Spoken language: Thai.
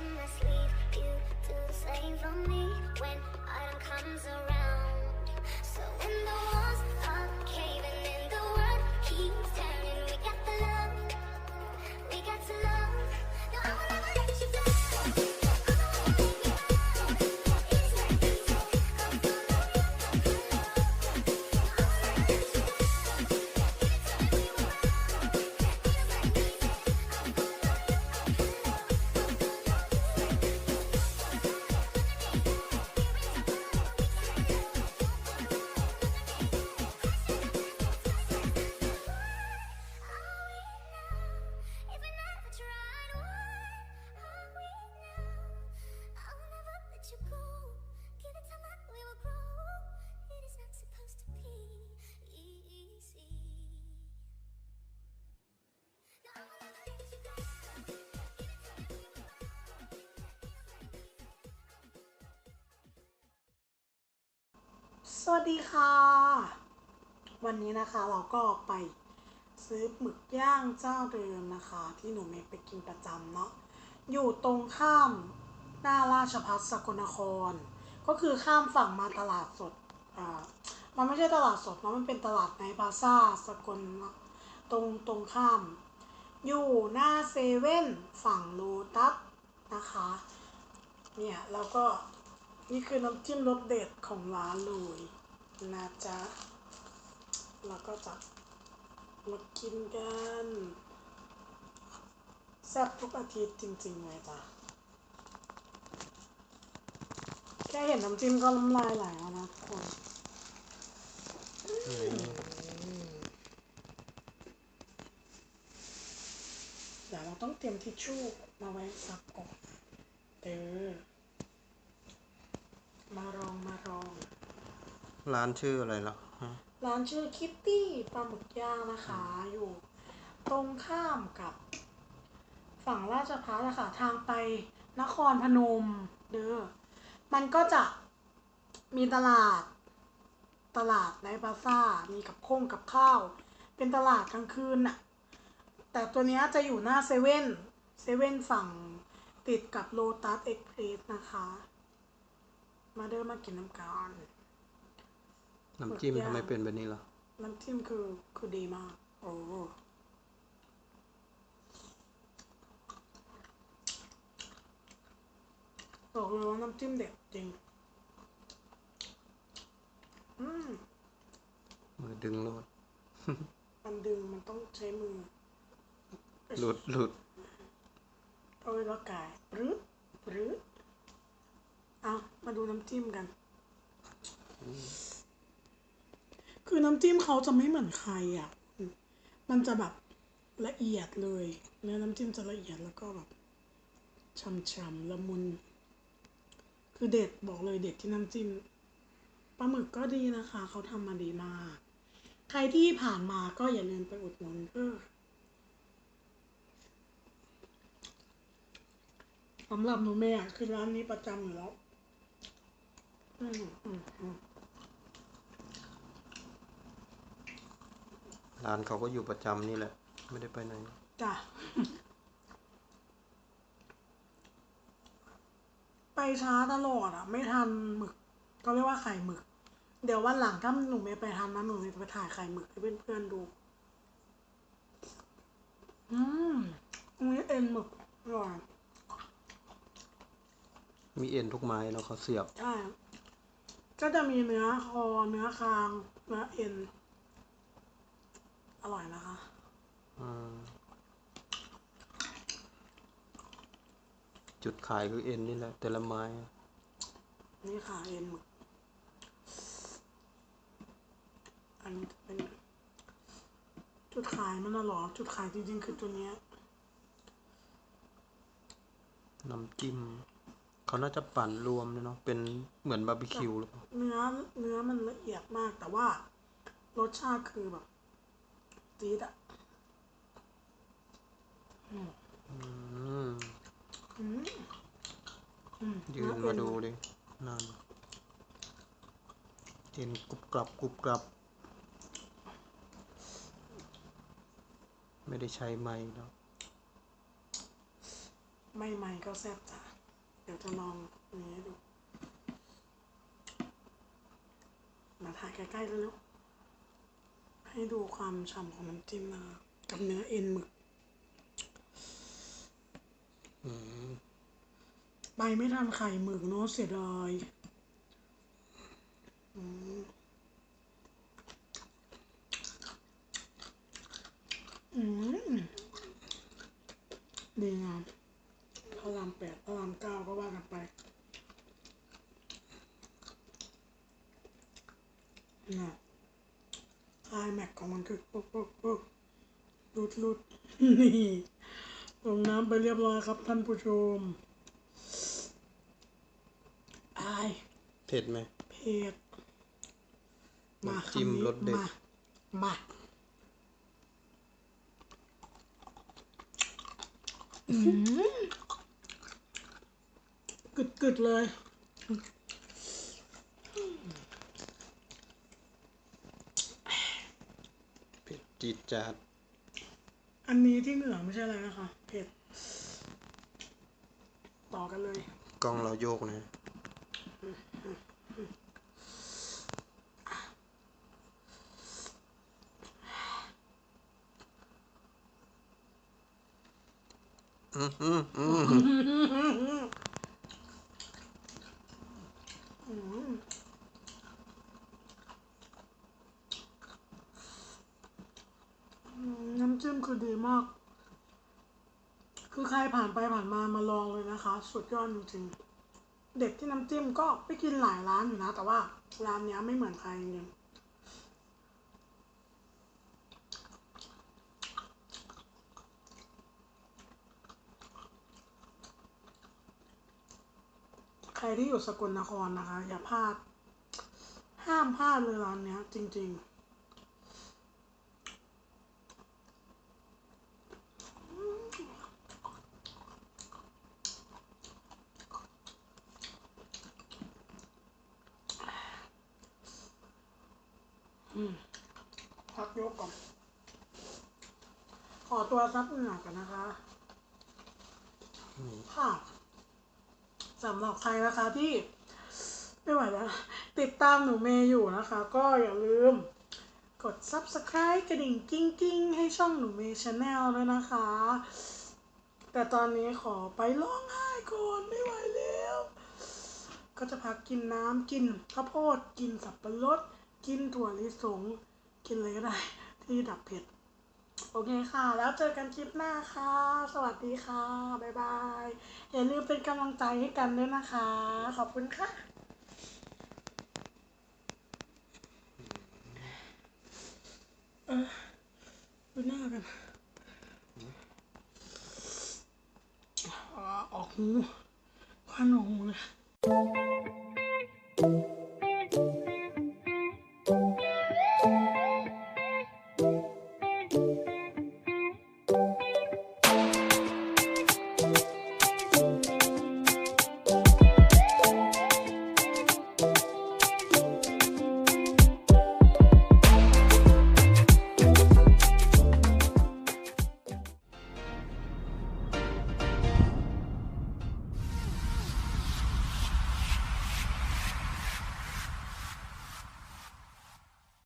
You do the same for me when autumn comes around. So when the walls are caving and the world keeps tearing. วัสดีค่ะ วันนี้นะคะเราก็ไปซื้อหมึกย่างเจ้าเดิมนะคะ ที่หนูเมย์ไปกินประจำเนาะอยู่ตรงข้ามหน้าราชพัฒสกลนคร ก็คือข้ามฝั่งมาตลาดสดอ่ามันไม่ใช่ตลาดสดเนาะมันเป็นตลาดในพาซาสกลตรงตรงข้าม อยู่หน้าเซเว่นฝั่งโลตัสนะคะเนี่ยแล้วก็นี่คือน้ำจิ้มรสเด็ดของร้านเลย นะจ๊ะเราก็จะมากินกันแซ่บทุกอาทิตย์จริงๆเลยจ้ะแค่เห็นน้ำจิ้มก็น้ำลายไหลแล้วนะทุกคนเดี๋ยวเราต้องเตรียมทิชชู่มาไว้ซับก่อนเด้อมารองมารอง ร้านชื่ออะไรล่ะฮะร้านชื่อคิตตี้ปลาหมึกย่างนะคะ อยู่ ตรงข้ามกับ ฝั่งราชพัฒนะคะทางไปนครพนม เด้อมันก็จะมีตลาด ตลาดในบาซ่า มีกับโค้งกับข้าว เป็นตลาดกลางคืนน่ะ แต่ตัวเนี้ยจะอยู่หน้าเซเว่น เซเว่นฝั่งติดกับโลตัสเอ็กเพรสนะคะ มาเดินมากินน้ำกัน น้ำจิ้มหมึกย่างทำไมเป็นแบบนี้ล่ะน้ำจิ้มคือคือดีมาก โอ้บอกเลยว่าน้ำจิ้มเด็ดจริง อืมมือดึงโลด มันดึงมันต้องใช้มือ หลุดหลุดเอาไว้ละกายปรึ๊ดปรึ๊ดเอามาดูน้ำจิ้มกัน คือน้ำจิ้มเขาจะไม่เหมือนใครอะ มันจะแบบละเอียดเลยเนื้อน้ำจิ้มจะละเอียดแล้วก็แบบช่ำๆละมุน คือเด็ดบอกเลยเด็ดที่น้ำจิ้มปลาหมึกก็ดีนะคะ เขาทำมาดีมาก ใครที่ผ่านมาก็อย่าลืมไปอุดหนุนเออสำหรับหนูแม่อะคือร้านนี้ประจำอยู่แล้ว อืมอืมอืม ร้านเขาก็อยู่ประจำนี่แหละ ไม่ได้ไปไหน จ้ะ ไปช้าตลอดอะ ไม่ทันหมึกเขาเรียกว่าไข่หมึก เดี๋ยววันหลังถ้าหนูไม่ไปทันนะหนูจะไปถ่ายไข่หมึกให้เพื่อนๆดู อืมอันนี้เอ็นหมึกอร่อยมีเอ็นทุกไม้เนาะเขาเสียบ ใช่ ก็จะมีเนื้อคอ เนื้อคาง เนื้อเอ็นอ ร่อยนะคะอืมจุดขายคือเอ็นนี่แหละ แต่ละไม้ นี่ค่ะเอ็นหมึกอันนี้จะเป็น จุดขายมันน่ะเหรอ จุดขายจริงๆคือตัวเนี้ยน้ำจิ้มเขาน่าจะปั่นรวมเลยเนาะเป็นเหมือนบาร์บีคิวหรือเปล่าเนื้อเนื้อมันละเอียดมากแต่ว่ารสชาติคือแบบ จี๊ดอะอืมอืมอืมอืมยืนมาดูดินั่นเอ็นกรุบกรับกรุบกรับไม่ได้ใช้ไม้แล้วไม่ใหม่ก็แซ่บจ้ะเดี๋ยวจะลองอันนี้ให้ดู มาถ่ายใกล้ๆแล้วๆ ให้ดูความฉ่ำของน้ำจิ้มนะคะกับเนื้อเอ็นหมึกอืมไปไม่ทันไข่หมึกเนาะเสียดายอืมอืมดีงามพระรามแปดพระรามเก้าก็ว่ากันไปน่ะคลายแม็กของมันคือปุ๊บปุ๊บปุ๊บหลุดหลุดนี่ลงน้ำไปเรียบร้อยครับท่านผู้ชมอายเผ็ดไหมเผ็ดมาน้ำจิ้มคำนี้รสเด็ด มามาอืมกึดกึดๆเลย จีดจัดอันนี้ที่เหนือไม่ใช่อะไรนะคะเผ็ดต่อกันเลย กล้องเราโยกนะ อืมอืมอืม อืมอืมน้ำจิ้ม คือดีมาก คือใครผ่านไปผ่านมามาลองเลยนะคะ สุดยอดจริงๆเด็ดที่น้ำจิ้มก็ไปกินหลายร้านอยู่นะ แต่ว่าร้านเนี้ยไม่เหมือนใครจริงๆใครที่อยู่สกลนครนะคะ อย่าพลาด ห้ามพลาดเลยร้านเนี้ยจริง ๆ พักยกก่อน ขอตัวซับเหงื่อกันนะคะค่ะสำหรับใครนะคะที่ไม่ไหวแล้ว ติดตามหนูเมย์อยู่นะคะ ก็อย่าลืม กด subscribe กระดิ่งกิ้งกิ้งให้ช่องหนูเมย์ชาแนลด้วยนะคะ แต่ตอนนี้ขอไปร้องไห้ก่อนไม่ไหวแล้ว ก็จะพักกินน้ำกินข้าวโพดกินสับปะรด กินถั่วลิสง กินอะไรก็ได้ ที่ดับเผ็ด โอเคค่ะ แล้วเจอกันคลิปหน้าค่ะ สวัสดีค่ะ บ๊ายบาย อย่าลืมเป็นกำลังใจให้กันด้วยนะคะ ขอบคุณค่ะเออดูหน้ากันอ่าออกหูควันออกหูเลย